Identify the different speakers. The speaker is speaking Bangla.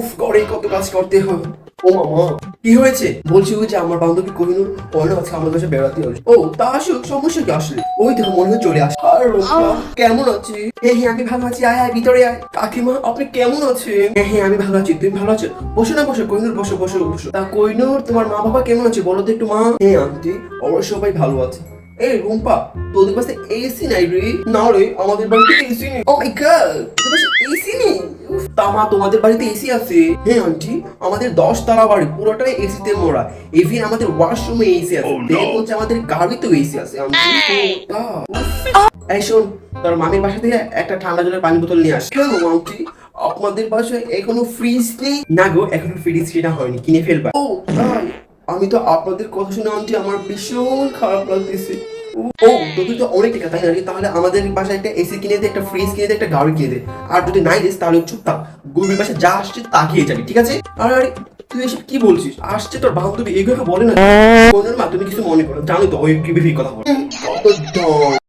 Speaker 1: উফ করে কত কাজ করতে হয়। ও মামা। কি হয়েছে? বলছি ওই যে আমার বান্ধবী কোহিনুর পরে আজকে আমার কাছে বেড়াতে আসবে। ও তা আসুক সমস্যা কি আসলে? ওই দেখো মনে হয় চলে আসে আর কেমন আছি? হ্যাঁ হ্যাঁ আমি ভালো আছি আয় আয় ভিতরে আয়। কাকিমা আপনি কেমন আছেন? হ্যাঁ হ্যাঁ আমি ভালো আছি তুমি ভালো আছো? বসো না বসো কোহিনুর বসো বসো বসো। তা কোহিনুর তোমার মা বাবা কেমন আছে? বলো তো একটু মা। হ্যাঁ আন্টি। ওরা সবাই ভালো আছে। এই রুম্পা তোদের পাশে এসি নাই রে? না রে আমাদের বাড়িতে এসি নেই। ও মাই গড তোদের তা মা তোমাদের বাড়িতে এসি আছে? হ্যাঁ আন্টি আমাদের দশ তালা বাড়ি পুরোটাই এসিতে মোড়া। ইভিন আমাদের ওয়াশরুমে এসি আছে। দেখ হচ্ছে আমাদের গাড়িতেও এসি আছে। এই! শোন তোর মামির বাসা থেকে একটা ঠান্ডা জলের পানি বোতল নিয়ে আস। কেন আন্টি? আপনাদের বাসায় এখনও ফ্রিজ নেই? না গো এখনও ফ্রিজ সেটা হয়নি কিনে ফেলবা। ও তাই? আমি তো আপনাদের কথা শুনে আন্টি আমার ভীষণ খারাপ লাগতেছে। ও তোদের তো অনেক টাকা তাই না তাহলে আমাদের বাসায় একটা এসি কিনে দে, একটা ফ্রিজ কিনে দে, একটা গাড়ি কিনে দে। আর যদি নাই দিস, তাহলে চুপ থাক। গুরুর বাসায় যা আসছে তা খেয়ে যাবি, ঠিক আছে? আর, আরে, তুই এসব কি বলছিস? আসছে তোর বান্ধবী এগুলো বলে না। মা, তুমি কিছু মনে করো, জানো তো ওই কি কথা বলে।